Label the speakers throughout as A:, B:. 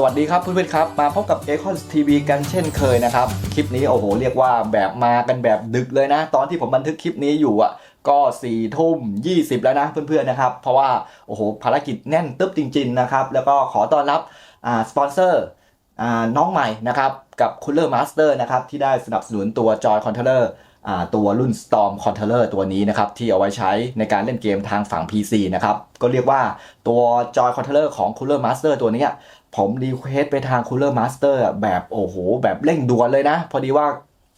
A: สวัสดีครับเพื่อนๆครับ มาพบกับ a c o n TV กันเช่นเคยนะครับ คลิปนี้โอ้โหเรียกว่าแบบมากันแบบดึกเลยนะ ตอนที่ผมบันทึกคลิปนี้อยู่อะก็4ี่ทุ่มยีแล้วนะเพื่อนๆนะครับ เพราะว่าโอ้โหภารกิจแน่นตึ๊บจริง ๆ นะครับ แล้วก็ขอต้อนรับอ่าสปอนเซอร์อ่าน้องใหม่นะครับ กับ Cooler Master นะครับ ที่ได้สนับสนุนตัว Joy Controller อ่าตัวรุ่น Storm Controller ตัวนี้นะครับ ที่เอาไว้ใช้ในการเล่นเกมทางฝั่ง PC นะครับ ก็เรียกว่าตัว Joy Controller ของ Cooler Master ตัวนี้ ผมรีเควสไปทาง Cooler Master อะแบบโอ้โห แบบเร่งด่วนเลยนะ พอดีว่า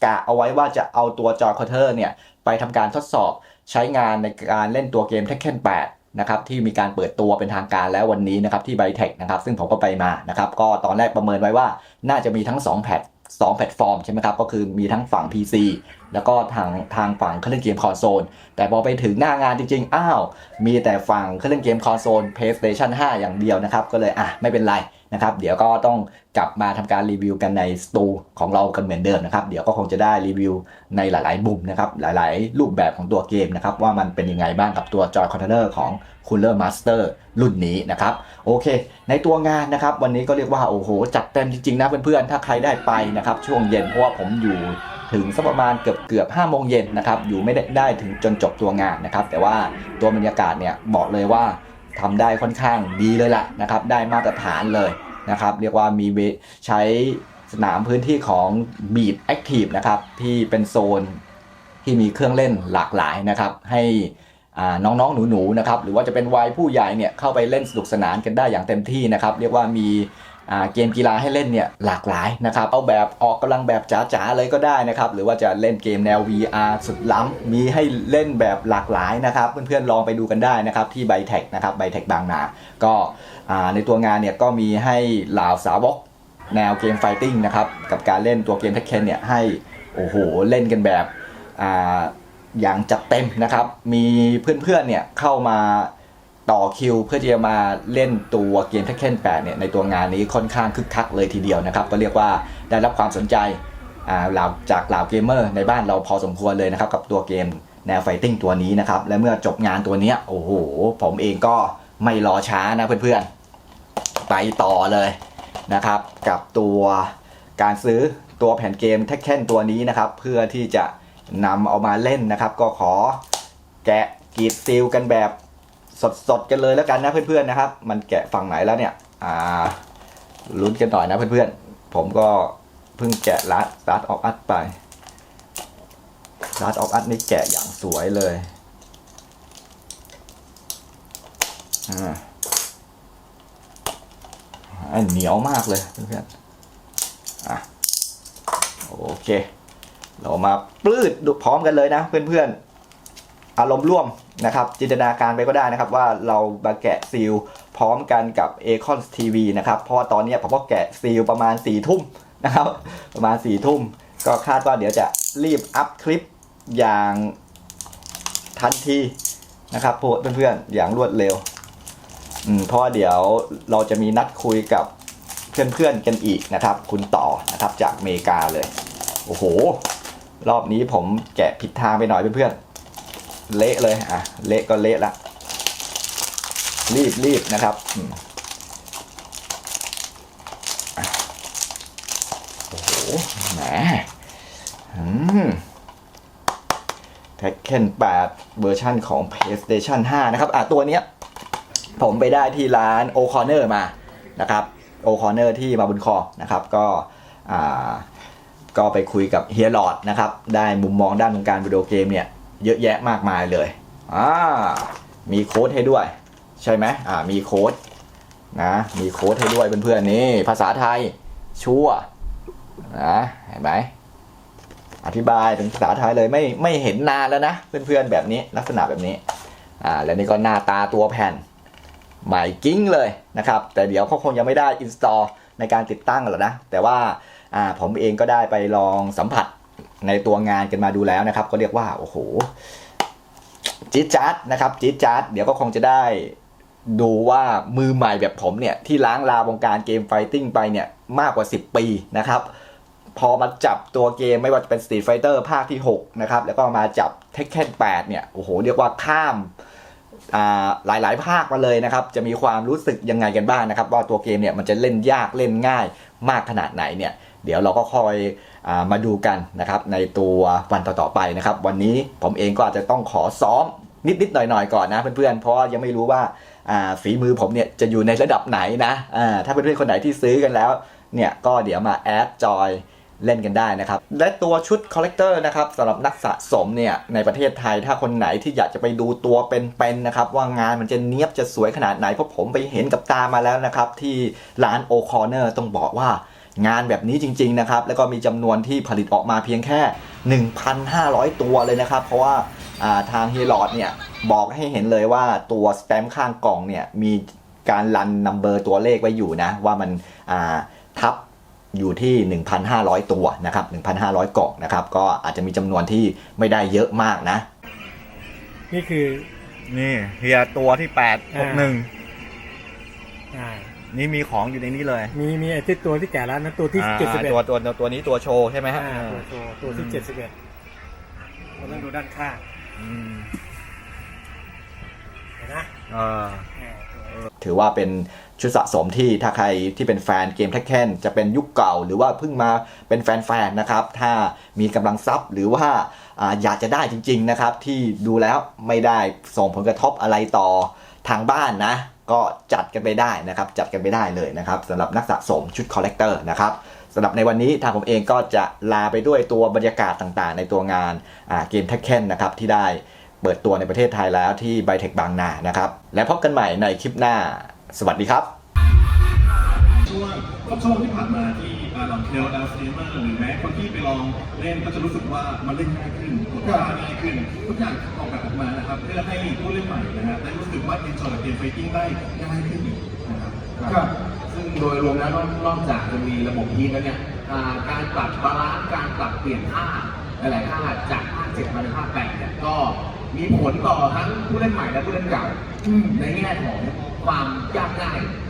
A: กะเอาไว้ว่าจะเอาตัวจอคอเทอร์เนี่ย ไปทำการทดสอบใช้งานในการเล่นตัวเกม Tekken 8นะครับที่มีการเปิดตัวเป็นทางการแล้ววันนี้นะครับที่ไบเทคนะครับซึ่งผมก็ไปมานะครับก็ตอนแรกประเมินไว้ว่าน่าจะมีทั้ง 2 แพลต2แพลตฟอร์มใช่ไหมครับก็คือมีทั้งฝั่ง PC แล้วก็ทางทางฝั่งเครื่องเล่นเกมคอนโซลแต่พอไปถึงหน้างานจริงๆ อ้าว มีแต่ฝั่งเครื่องเล่นเกมคอนโซล PlayStation 5 อย่างเดียวนะครับ ก็เลยอะไม่เป็นไรนะครับ เดี๋ยวก็ต้องกลับมาทำการรีวิวกันในสตูของเรากันเหมือนเดิมนะครับ เดี๋ยวก็คงจะได้รีวิวในหลายๆมุมนะครับ หลายๆ รูปแบบของตัวเกมนะครับ ว่ามันเป็นยังไงบ้างกับตัว Joy Controller ของ Cooler Master รุ่นนี้นะครับ โอเค ในตัวงานนะครับ วันนี้ก็เรียกว่า โอ้โห จัดเต็มจริงๆนะเพื่อนๆ ถ้าใครได้ไปนะครับ ช่วงเย็นเพราะว่าผมอยู่ ถึงสักประมาณเกือบเกือบห้าโมงเย็นนะครับอยู่ไม่ได้ได้ถึงจนจบตัวงานนะครับ แต่ว่าตัวบรรยากาศเนี่ยบอกเลยว่าทำได้ค่อนข้างดีเลยล่ะนะครับได้มาตรฐานเลยนะครับเรียกว่ามีใช้สนามพื้นที่ของ Beat Active นะครับที่เป็นโซนที่มีเครื่องเล่นหลากหลายนะครับให้น้องๆ หนูๆ นะครับ หรือว่าจะเป็นวัยผู้ใหญ่เนี่ยเข้าไปเล่นสนุกสนานกันได้อย่างเต็มที่นะครับ เรียกว่ามี เกมกีฬาให้เล่นเนี่ยหลากหลายนะครับ เอาแบบออกกำลังแบบจ๋าๆเลยก็ได้นะครับ หรือว่าจะเล่นเกมแนว VR สุดล้ำมีให้เล่นแบบหลากหลายนะครับ เพื่อนๆลองไปดูกันได้นะครับ ที่ไบเทคนะครับไบเทคบางนา ก็ในตัวงานเนี่ยก็มีให้เหล่าสาวกแนวเกมไฟติ้งนะครับ กับการเล่นตัวเกมเทคเคนเนี่ยให้โอ้โหเล่นกันแบบออย่างจัดเต็มนะครับ มีเพื่อนๆเนี่ยเข้ามา ต่อคิวเพื่อที่จะมาเล่นตัวเกม Tekken 8เนี่ยในตัวงานนี้ค่อนข้างคึกคักเลยทีเดียวนะครับ ก็เรียกว่าได้รับความสนใจาเหล่าจากเหล่าเกมเมอร์ในบ้านเราพอสมควรเลยนะครับกับตัวเกมแนวไฟติ้งตัวนี้นะครับและเมื่อจบงานตัวนี้โอ้โห ผมเองก็ไม่รอช้านะเพื่อนๆ ไปต่อเลยนะครับกับตัวการซื้อตัวแผ่นเกม Tekken ตัวนี้นะครับ เพื่อที่จะนำเอามาเล่นนะครับ ก็ขอแกะกีดซีลกันแบบ สดๆกันเลยแล้วกันนะเพื่อนๆนะครับ มันแกะฝั่งไหนแล้วเนี่ย อ่าลุ้นกันหน่อยนะเพื่อนๆ ผมก็เพิ่งแกะรัดรัดออกอัดไปรัดออกอัดนี่แกะอย่างสวยเลยอ่าอันเหนียวมากเลยเพื่อนๆอะโอเค เรามาปลื้ดดูพร้อมกันเลยนะเพื่อนๆ อารมณ์ร่วมนะครับ จินตนาการไปก็ได้นะครับว่าเรามาแกะซีลพร้อมกันกับ a c o n TV นะครับ เพราะว่าตอนนี้ผมก็แกะซีลประมาณ4ี่ทุ่มนะครับ ประมาณ4ี่ทุ่ม ก็คาดว่าเดี๋ยวจะรีบอัพคลิปอย่างทันทีนะครับเพื่อนๆอย่างรวดเร็วเพราะว่าเดี๋ยวเราจะมีนัดคุยกับเพื่อนๆกันอีกนะครับ คุณต่อนะครับจากอเมริกาเลย โอ้โห รอบนี้ผมแกะผิดทางไปหน่อยเพื่อนๆ เละเลยอะเละก็เละละรีบรีบนะครับโอ้โหแหมอืม Tekken 8เวอร์ชั่นของ PlayStation 5 นะครับ อะ ตัวเนี้ย ผมไปได้ที่ร้าน o c o r n e r มานะครับ o c o r n e r ที่มาบุญคองนะครับ ก็อ่าก็ไปคุยกับเฮียหลอดนะครับ ได้มุมมองด้านวงการวิดีโอเกมเนี่ย เยอะแยะมากมายเลยอ่ามีโค้ดให้ด้วย ใช่ไหมอ่ามีโค้ดนะมีโค้ดให้ด้วยเพื่อนๆนี่ภาษาไทยชั่วนะเห็นไหมอธิบายถึงภาษาไทยเลยไม่ไม่เห็นนานแล้วนะเพื่อนๆแบบนี้ลักษณะแบบนี้อ่าแล้วนี่ก็หน้าตาตัวแผ่นใหม่กิ้งเลยนะครับ แต่เดี๋ยวเขาคงยังไม่ได้ install ในการติดตั้งหรอกนะ แต่ว่าอ่าผมเองก็ได้ไปลองสัมผัส ในตัวงานกันมาดูแล้วนะครับ ก็เรียกว่าโอ้โหจี๊ดจัดนะครับจี๊ดจัดเดี๋ยวก็คงจะได้ดูว่ามือใหม่แบบผมเนี่ย ที่ล้างลาวงการเกมไฟติ้งไปเนี่ย มากกว่า 10 ปีนะครับ พอมาจับตัวเกมไม่ว่าจะเป็น Street Fighter ภาคที่ 6 นะครับ แล้วก็มาจับ Tekken 8 เนี่ย โอ้โห เรียกว่าข้าม อ่ายหลายภาคมาเลยนะครับ จะมีความรู้สึกยังไงกันบ้างนะครับ ว่าตัวเกมเนี่ยมันจะเล่นยากเล่นง่ายมากขนาดไหนเนี่ย เดี๋ยวเราก็คอยอมาดูกันนะครับในตัววันต่อๆไปนะครับ วันนี้ผมเองก็อาจจะต้องขอซ้อมนิดๆหน่อยๆก่อนนะเพื่อนๆเพราะว่ายังไม่รู้ว่าฝีมือผมเนี่ยจะอยู่ในระดับไหนนะถ้าเพื่อนๆคนไหนที่ซื้อกันแล้วเนี่ยก็เดี๋ยวมาแอดจอย เล่นกันได้นะครับ และตัวชุดคอลเลกเตอร์นะครับสำหรับนักสะสมเนี่ยในประเทศไทยถ้าคนไหนที่อยากจะไปดูตัวเป็นๆนะครับ ว่างานมันจะเนี้ยบจะสวยขนาดไหน เพราะผมไปเห็นกับตามาแล้วนะครับ ที่ร้านโอคอเนอร์ต้องบอกว่างานแบบนี้จริง ๆ นะครับ แล้วก็มีจำนวนที่ผลิตออกมาเพียงแค่ 1,500 ตัวเลยนะครับ เพราะว่าาทางเฮลอดเนี่ยบอกให้เห็นเลยว่าตัวสแตมป์ข้างกล่องเนี่ยมีการรันนัมเบอร์ตัวเลขไว้อยู่นะ ว่ามันทับ อยู่ที่ 1,500 ตัวนะครับ 1,500 กล่องนะครับ ก็อาจจะมีจำนวนที่ไม่ได้เยอะมากนะ
B: นี่คือ
A: นี่เฮียตัวที่8
B: อ่าอ่า
A: นี่มีของอยู่ในนี้เลย
B: มีมีไอ้ที่ตัวที่แก่แล้วนะตัวที่
A: อ่า
B: เจ็ดสิบเอ็ด
A: ตัวตัวตัวนี้ตัวโชว์ใช่ไหมฮะ
B: อ่าตัวโชว์ตัวที่
A: อืม
B: เจ็ดสิบเอ็ดเราต้องดูด้านข้าง
A: อืม
B: เห็นนะ
A: เออ
B: อ่าตัว
A: ถือว่าเป็นชุดสะสมที่ถ้าใครที่เป็นแฟนเกมแท็กแคนจะเป็นยุคเก่า หรือว่าเพิ่งมาเป็นแฟนๆนะครับ ถ้ามีกำลังทรัพย์หรือว่าอยากจะได้จริง ๆนะครับ ที่ดูแล้วไม่ได้ส่งผลกระทบอะไรต่อทางบ้านนะ ก็จัดกันไปได้นะครับ จัดกันไปได้เลยนะครับสำหรับนักสะสมชุดคอลเลกเตอร์นะครับสำหรับในวันนี้ทางผมเองก็จะลาไปด้วยตัวบรรยากาศต่างๆ ในตัวงานเกมแท็กแคนนะครับที่ได้ เปิดตัวในประเทศไทยแล้วที่ไบเทคบางนานะครับ และพบกันใหม่ในคลิปหน้า สวัสดีครับ
C: ช่วงก็ช่วงที่ผ่านมาที่อ่าหลังเทลดาวสตรีมเมอร์หรือแม้คนที่ไปลองเล่นก็จะรู้สึกว่ามันเล่นง่ายขึ้นกดท่าง่ายขึ้นทุกอย่างออกแบบออกมานะครับเพื่อให้ผู้เล่นใหม่นะฮะได้รู้สึกว่าเอนจอยกับเกมไฟติ้งได้ง่ายขึ้นอีกนะครับ
D: ครับซึ่งโดยรวมแล้วนอกจากจะมีระบบฮีทแล้วเนี่ยอ่าการปรับบาลานซ์การปรับเปลี่ยนท่าหลายๆท่าจากท่าเจ็ดมาเป็นท่าแปดเนี่ยก็ มีผลต่อทั้งผู้เล่นใหม่และผู้เล่นเก่าในแง่ของความยากง่ายที่